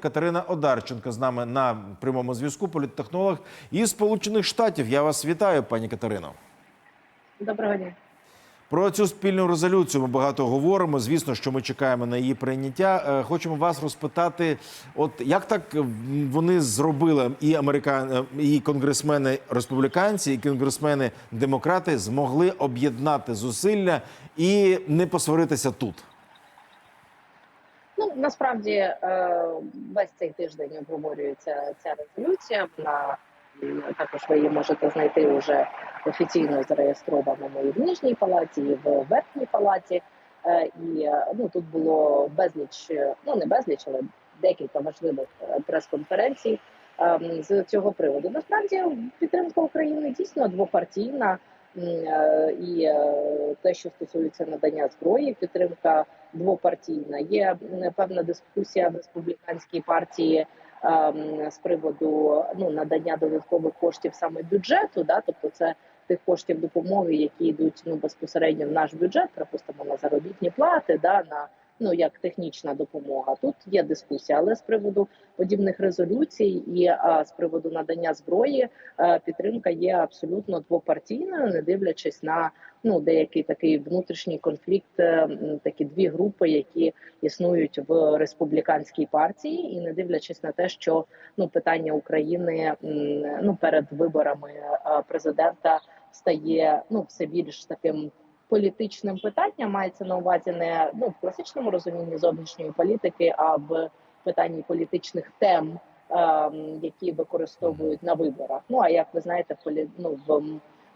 Катерина Одарченко з нами на прямому зв'язку, політтехнолог із Сполучених Штатів. Я вас вітаю, пані Катерино. Доброго дня. Про цю спільну резолюцію ми багато говоримо. Звісно, що ми чекаємо на її прийняття. Е, Хочемо вас розпитати, от як так вони зробили, і американ, і конгресмени республіканці, і конгресмени демократи змогли об'єднати зусилля і не посваритися тут. Ну насправді е, весь цей тиждень обговорюється ця резолюція. Вона також ви її можете знайти уже офіційно зареєстрованому і в нижній палаті, і в верхній палаті. Е, І е, ну тут було безліч, ну не безліч, але декілька важливих прес-конференцій ем, з цього приводу. Насправді підтримка України дійсно двопартійна. Е, І е, те, що стосується надання зброї, підтримка двопартійна. Є певна дискусія в республіканській партії ем, з приводу ну надання додаткових коштів саме бюджету. Да, тобто це тих коштів допомоги, які йдуть ну безпосередньо в наш бюджет, припустимо на заробітні плати, да на ну як технічна допомога. Тут є дискусія, але з приводу подібних резолюцій і а, з приводу надання зброї а, підтримка є абсолютно двопартійною, не дивлячись на ну деякий такий внутрішній конфлікт, е, такі дві групи, які існують в республіканській партії, і не дивлячись на те, що ну питання України ну перед виборами е, президента стає ну все більш таким. Політичним питанням мається на увазі не ну в класичному розумінні зовнішньої політики, а в питанні політичних тем, ем, які використовують на виборах. Ну а як ви знаєте, полі, ну, в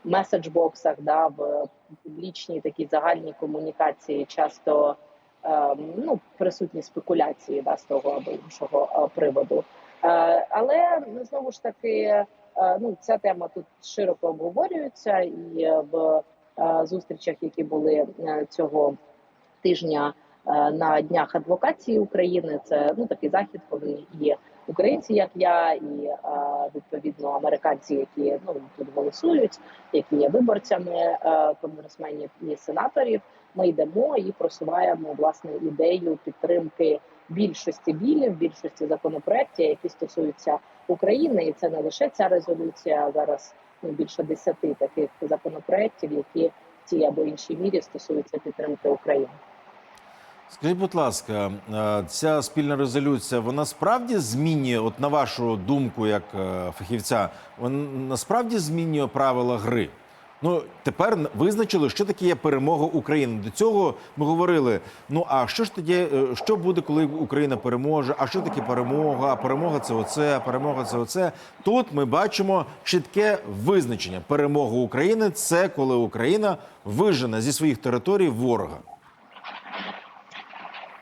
меседжбоксах, да, в публічній такій загальній комунікації часто ем, ну, присутні спекуляції да, з того або іншого е, приводу. Е, але ну, знову ж таки, е, ну ця тема тут широко обговорюється і в зустрічах, які були е, цього тижня е, на днях адвокації України. Це ну такий захід, коли є українці, як я, і е, відповідно американці, які ну тут голосують, які є виборцями е, конгресменів і сенаторів. Ми йдемо і просуваємо власне ідею підтримки більшості білів, більшості законопроєктів, які стосуються України, і це не лише ця резолюція. Зараз більше десяти таких законопроєктів, які в тій або іншій мірі стосуються підтримки України. Скажіть, будь ласка, ця спільна резолюція вона справді змінює, от на вашу думку, як е, фахівця, вона насправді змінює правила гри. Ну тепер визначили, що таке є перемога України. До цього ми говорили: ну а що ж тоді, е, що буде, коли Україна переможе? А що таке перемога? Перемога це оце, перемога це оце. Тут ми бачимо чітке визначення. Перемога України це коли Україна вижене зі своїх територій ворога.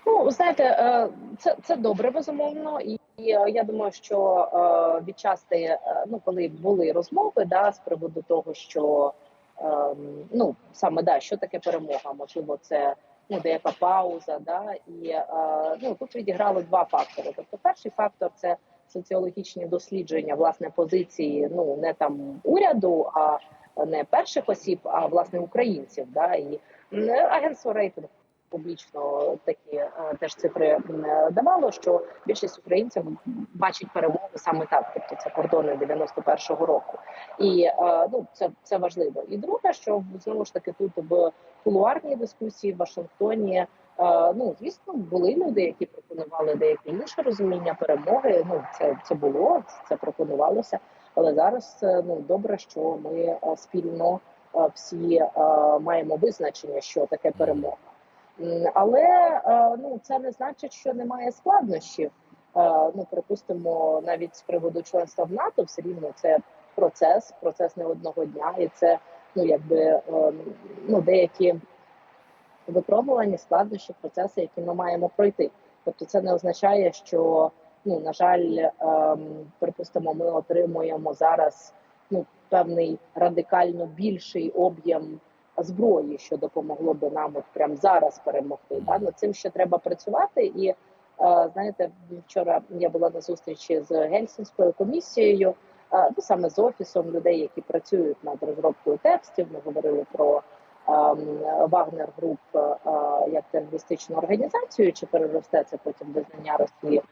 Ну, знаєте, е, це це добре безумовно, і е, я думаю, що відчасти, ну коли були розмови, да, з приводу того, що ну саме да, що таке перемога, можливо, це ну деяка пауза, да, і е, ну тут відіграли два фактори. Тобто, перший фактор це соціологічні дослідження, власне, позиції, ну не там уряду, а не перших осіб, а власне українців, да, і агентство рейтинг публічно такі е, теж цифри давало, що більшість українців бачить перемогу саме так, тобто це кордони 91-го року, і е, ну це це важливо. І друге, що знову ж таки тут в кулуарній дискусії в Вашингтоні. е, Ну, звісно, були люди, які пропонували деяке інше розуміння перемоги. Ну, це це було, це пропонувалося. Але зараз ну добре, що ми спільно всі маємо визначення, що таке перемога. Але е, ну це не значить, що немає складнощів. Е, Ну, припустимо, навіть з приводу членства в НАТО, все рівно це процес, процес не одного дня, і це ну якби е, ну деякі випробування, складнощі, процеси, які ми маємо пройти. Тобто, це не означає, що ну на жаль, ем, припустимо, ми отримуємо зараз ну певний радикально більший об'єм зброї, що допомогло би нам от прямо зараз перемогти. Да? Над цим ще треба працювати. І е, знаєте, вчора я була на зустрічі з Гельсінською комісією, е, ну саме з офісом людей, які працюють над розробкою текстів. Ми говорили про Вагнер груп е, як терористичну організацію, чи переросте це потім визнання Росії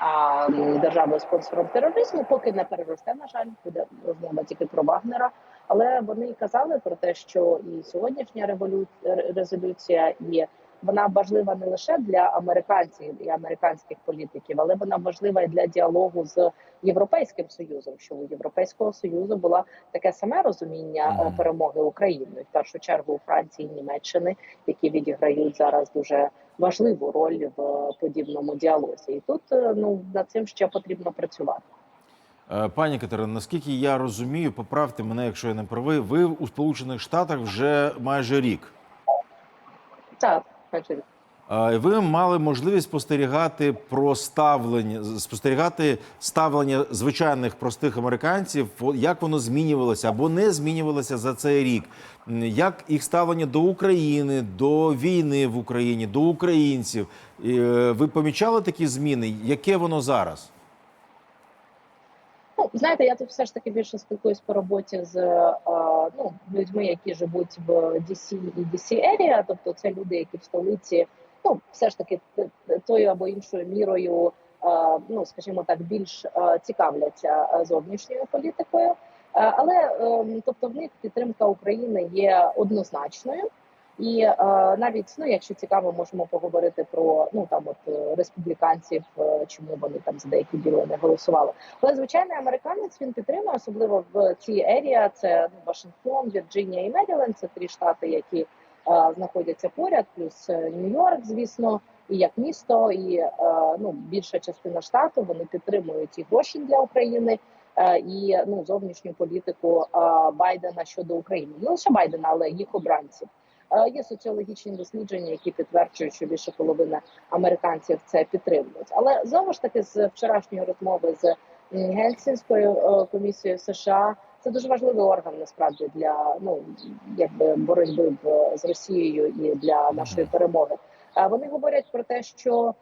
а, державою спонсором тероризму, поки не переросте, на жаль, буде розмова тільки про Вагнера. Але вони казали про те, що і сьогоднішня револю... резолюція, і вона важлива не лише для американців і американських політиків, але вона важлива і для діалогу з європейським союзом. Що у європейського союзу була таке саме розуміння е, перемоги України, в першу чергу у Франції і Німеччини, які відіграють зараз дуже важливу роль в подібному діалозі. І тут е, ну над цим ще потрібно працювати. Е, Пані Катерино, наскільки я розумію, поправте мене, якщо я не правий, ви у Сполучених Штатах вже майже рік. Так, значить, Е, Ви мали можливість спостерігати про ставлення, спостерігати ставлення звичайних простих американців, як воно змінювалося або не змінювалося за цей рік. Як їх ставлення до України, до війни в Україні, до українців. Е, Ви помічали такі зміни? Яке воно зараз? Знаєте, я тут все ж таки більше спілкуюсь по роботі з е, ну, людьми, які живуть в DC і DC Area, тобто це люди, які в столиці, ну все ж таки тою або іншою мірою, е, ну скажімо так, більш е, цікавляться зовнішньою політикою. Але е, тобто в них підтримка України є однозначною. І е, навіть ну, якщо цікаво, можемо поговорити про ну там от е, республіканців, е, чому вони там за деякі біли не голосували. Але звичайний американець він підтримує, особливо в цій ерія. Це ну, Вашингтон, Вірджинія і Меріленд. Це три штати, які е, знаходяться поряд, плюс е, Нью-Йорк, звісно, і як місто, і ну більша частина штату вони підтримують і гроші для України. І ну зовнішню політику Байдена щодо України не лише Байдена, але їх обранців. Є соціологічні дослідження, які підтверджують, що більше половини американців це підтримують. Але знову ж таки, з вчорашньої розмови з Гельсінською е, комісією США, це дуже важливий орган насправді для ну якби боротьби з Росією і для нашої перемоги. Вони говорять про те, що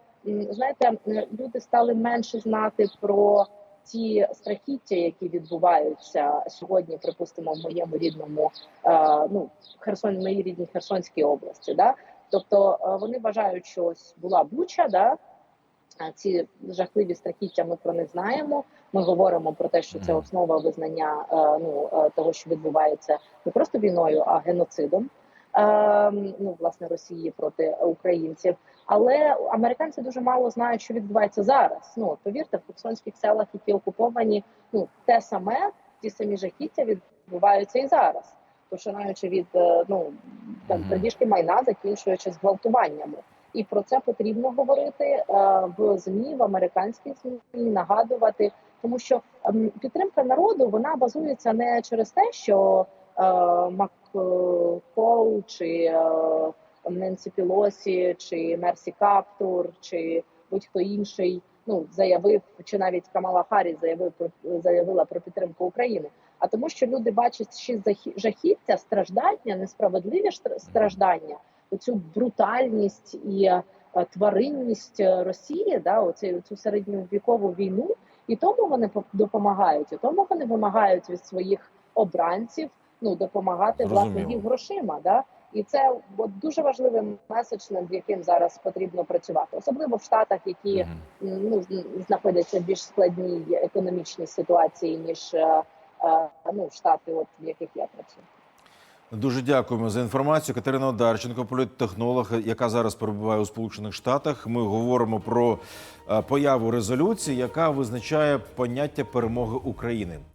знаєте, люди стали менше знати про ті страхіття, які відбуваються сьогодні, припустимо, в моєму рідному е, ну Херсон, моїй рідній Херсонській області. Да? Тобто е, вони вважають, що ось була буча, да? ці жахливі страхіття ми про них знаємо. Ми говоримо про те, що це основа визнання е, ну, е, того, що відбувається не просто війною, а геноцидом. Е, ну, власне, Росії проти українців. Але американці дуже мало знають, що відбувається зараз. Ну повірте, в херсонських селах, які окуповані, ну те саме, ті самі жахіття відбуваються і зараз, починаючи від е, ну там крадіжки майна, закінчуючи зґвалтуваннями. І про це потрібно говорити е, в змі, в американських змі, нагадувати, тому що ем, підтримка народу вона базується не через те, що Маккол чи е, Ненсі Пілосі, чи Мерсі Каптур, чи будь-хто інший ну заявив, чи навіть Камала Харріс заявив заявила про підтримку України. А тому, що люди бачать ще жахіття, страждання, несправедливі страждання, оцю брутальність і е, тваринність е, Росії, да, оцю цю середньовікову війну, і тому вони по- допомагають, і тому вони вимагають від своїх обранців ну допомагати власне їм грошима. Да? І це от, дуже важливий меседж, над яким зараз потрібно працювати, особливо в штатах, які Мгм. м, ну знаходяться в більш складній економічній ситуації ніж е, е, ну штати, от в яких я працюю. Дуже дякуємо за інформацію. Катерина Одарченко, політтехнолог, яка зараз перебуває у Сполучених Штатах. Ми говоримо про е, появу резолюції, яка визначає поняття перемоги України.